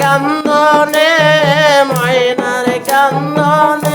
কান্দনে ময়নার কান্দনে।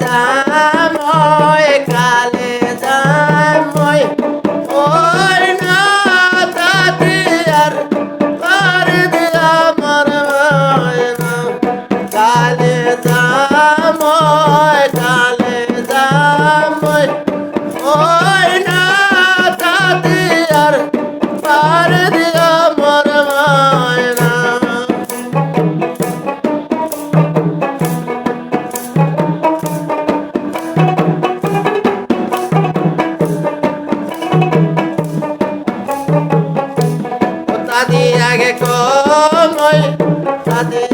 কালে তাদের